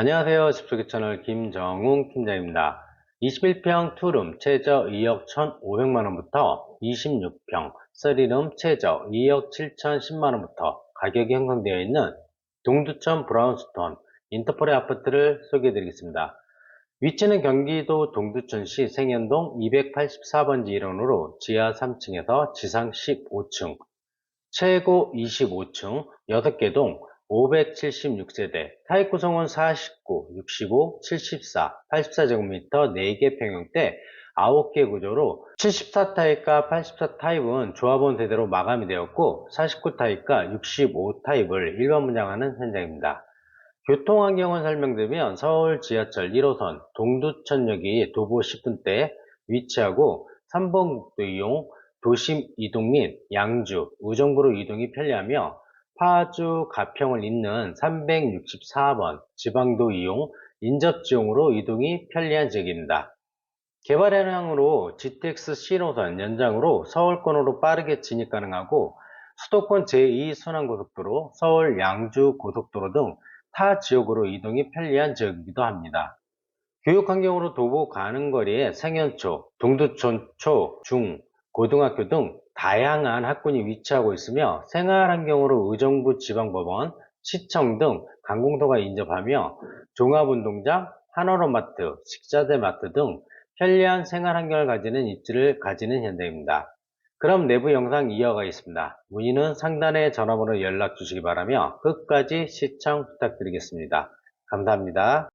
안녕하세요. 집소개 채널 김정웅 팀장입니다. 21평 투룸 최저 2억 1,500만원부터 26평 3룸 최저 2억 7,010만원부터 가격이 형성되어 있는 동두천 브라운스톤 인터폴의 아파트를 소개해드리겠습니다. 위치는 경기도 동두천시 생현동 284번지 일원으로 지하 3층에서 지상 15층, 최고 25층, 6개 동 576세대, 타입 구성은 49, 65, 74, 84제곱미터 4개 평형대 9개 구조로 74타입과 84타입은 조합원 세대로 마감이 되었고 49타입과 65타입을 일반 분양하는 현장입니다. 교통환경을 설명드리면 서울 지하철 1호선 동두천역이 도보 10분대에 위치하고 3번 국도 이용, 도심 이동 및 양주, 의정부로 이동이 편리하며 파주 가평을 잇는 364번 지방도 이용, 인접지용으로 이동이 편리한 지역입니다. 개발 현황으로 GTX C노선 연장으로 서울권으로 빠르게 진입 가능하고 수도권 제2순환고속도로, 서울 양주 고속도로 등 타 지역으로 이동이 편리한 지역이기도 합니다. 교육환경으로 도보 가는 거리에 생현초, 동두천초, 중, 고등학교 등 다양한 학군이 위치하고 있으며 생활환경으로 의정부 지방법원, 시청 등 강공도가 인접하며 종합운동장, 한원로마트, 식자재 마트 등 편리한 생활환경을 가지는 입지를 가지는 현장입니다. 그럼 내부 영상 이어가겠습니다. 문의는 상단의 전화번호 연락 주시기 바라며 끝까지 시청 부탁드리겠습니다. 감사합니다.